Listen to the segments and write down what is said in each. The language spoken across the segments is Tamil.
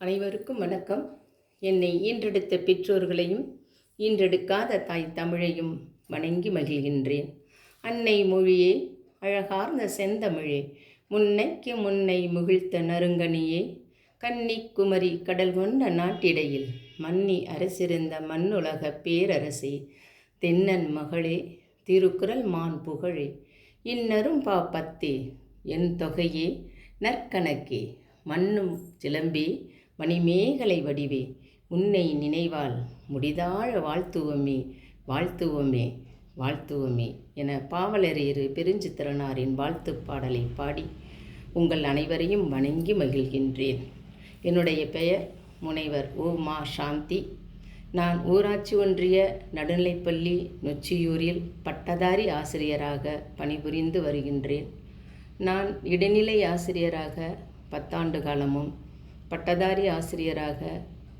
அனைவருக்கும் வணக்கம். என்னை ஈன்றெடுத்த பெற்றோர்களையும் ஈன்றெடுக்காத தாய் தமிழையும் வணங்கி மகிழ்கின்றேன். அன்னை மொழியே அழகார்ந்த செந்தமிழே முன்னைக்கு முன்னை முகிழ்த்த நறுங்கனியே கன்னிக்குமரி கடல் கொண்ட நாட்டிடையில் மன்னி அரசிருந்த மண்ணுலக பேரரசே தென்னன் மகளே திருக்குறள் மான் புகழே இன்னரும் பா பத்தே என் தொகையே நற்கணக்கே மண்ணும் சிலம்பே மணிமேகலை வடிவே உன்னை நினைவால் முடிதாழ வாழ்த்துவமே வாழ்த்துவமே வாழ்த்துவமே என பாவலரேறு பெருஞ்சித்திரனாரின் வாழ்த்துப் பாடலை பாடி உங்கள் அனைவரையும் வணங்கி மகிழ்கின்றேன். என்னுடைய பெயர் முனைவர் உமா சாந்தி. நான் ஊராட்சி ஒன்றிய நடுநிலைப்பள்ளி நொச்சியூரில் பட்டதாரி ஆசிரியராக பணிபுரிந்து வருகின்றேன். நான் இடைநிலை ஆசிரியராக பத்தாண்டு காலமும் பட்டதாரி ஆசிரியராக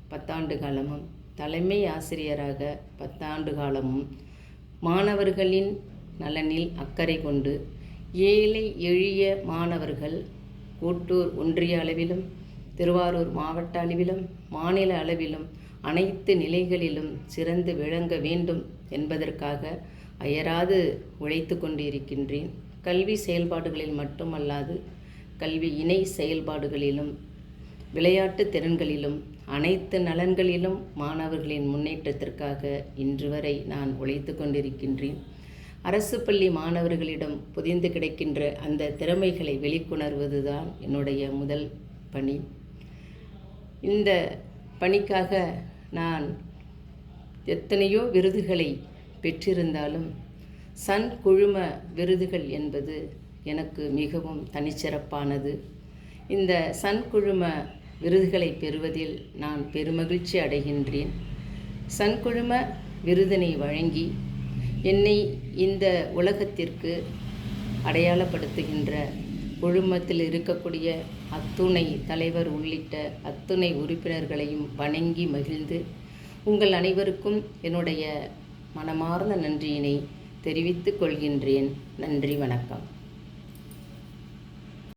பத்தாண்டு காலமும் தலைமை ஆசிரியராக பத்தாண்டு காலமும் மாணவர்களின் நலனில் அக்கறை கொண்டு ஏழை எளிய மாணவர்கள் கூட்டூர் ஒன்றிய அளவிலும் திருவாரூர் மாவட்ட அளவிலும் மாநில அளவிலும் அனைத்து நிலைகளிலும் சிறந்து விளங்க வேண்டும் என்பதற்காக அயராது உழைத்து கொண்டிருக்கின்றேன். கல்வி செயல்பாடுகளில் மட்டுமல்லாது கல்வி இணை செயல்பாடுகளிலும் விளையாட்டு திறன்களிலும் அனைத்து நலன்களிலும் மாணவர்களின் முன்னேற்றத்திற்காக இன்று வரை நான் உழைத்து கொண்டிருக்கின்றேன். அரசு பள்ளி மாணவர்களிடம் புதிந்து கிடைக்கின்ற அந்த திறமைகளை வெளிக்கொணர்வதுதான் என்னுடைய முதல் பணி. இந்த பணிக்காக நான் எத்தனையோ விருதுகளை பெற்றிருந்தாலும் சன் குழும விருதுகள் என்பது எனக்கு மிகவும் தனிச்சிறப்பானது. இந்த சன் குழும விருதுகளை பெறுவதில் நான் பெருமகிழ்ச்சி அடைகின்றேன். சன்குழும விருதினை வழங்கி என்னை இந்த உலகத்திற்கு அடையாளப்படுத்துகின்ற குழுமத்தில் இருக்கக்கூடிய அத்துணை தலைவர் உள்ளிட்ட அத்துணை உறுப்பினர்களையும் வணங்கி மகிழ்ந்து உங்கள் அனைவருக்கும் என்னுடைய மனமார்ந்த நன்றியினை தெரிவித்துக் கொள்கின்றேன். நன்றி வணக்கம்.